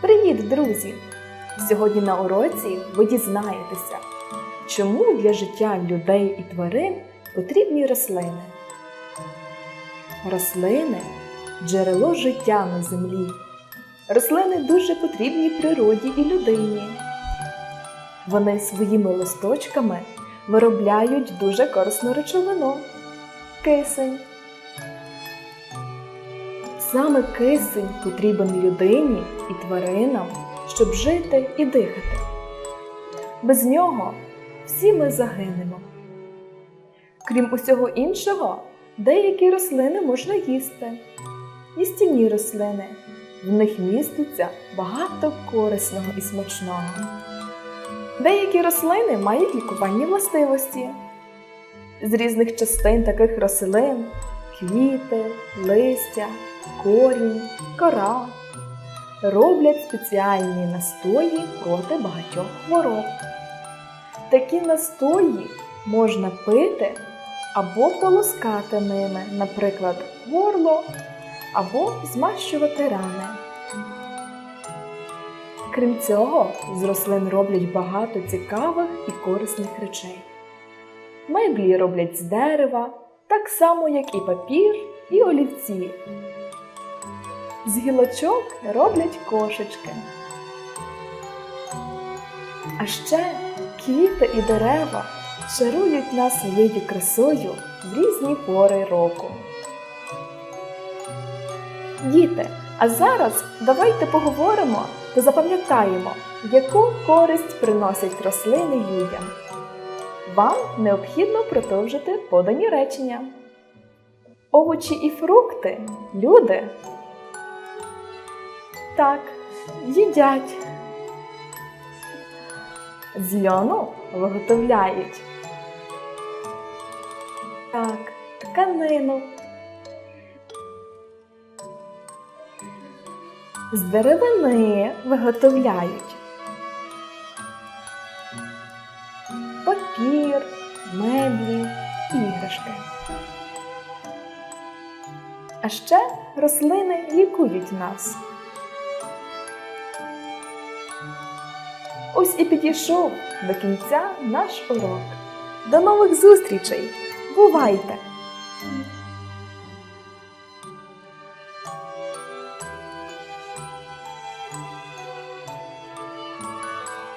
Привіт, друзі! Сьогодні на уроці ви дізнаєтеся, чому для життя людей і тварин потрібні рослини. Рослини джерело життя на землі. Рослини дуже потрібні природі і людині. Вони своїми листочками виробляють дуже корисну речовину кисень. Саме кисень потрібен людині і тваринам, щоб жити і дихати. Без нього всі ми загинемо. Крім усього іншого, деякі рослини можна їсти. Їстівні рослини. В них міститься багато корисного і смачного. Деякі рослини мають лікувальні властивості. З різних частин таких рослин квіти, листя, корінь, кора роблять спеціальні настої проти багатьох хвороб. Такі настої можна пити або полоскати ними, наприклад, горло, або змащувати рани. Крім цього, з рослин роблять багато цікавих і корисних речей. Меблі роблять з дерева, так само, як і папір, і олівці. З гілочок роблять кошечки. А ще квіти і дерева чарують нас своєю красою в різні пори року. Діти, а зараз давайте поговоримо та запам'ятаємо, яку користь приносять рослини людям. Вам необхідно продовжити подані речення. Овочі і фрукти люди. Так, їдять. З льону виготовляють. Так, тканину. З деревини виготовляють. Папір, меблі, іграшки. А ще рослини лікують нас. Ось і підійшов до кінця наш урок. До нових зустрічей! Бувайте!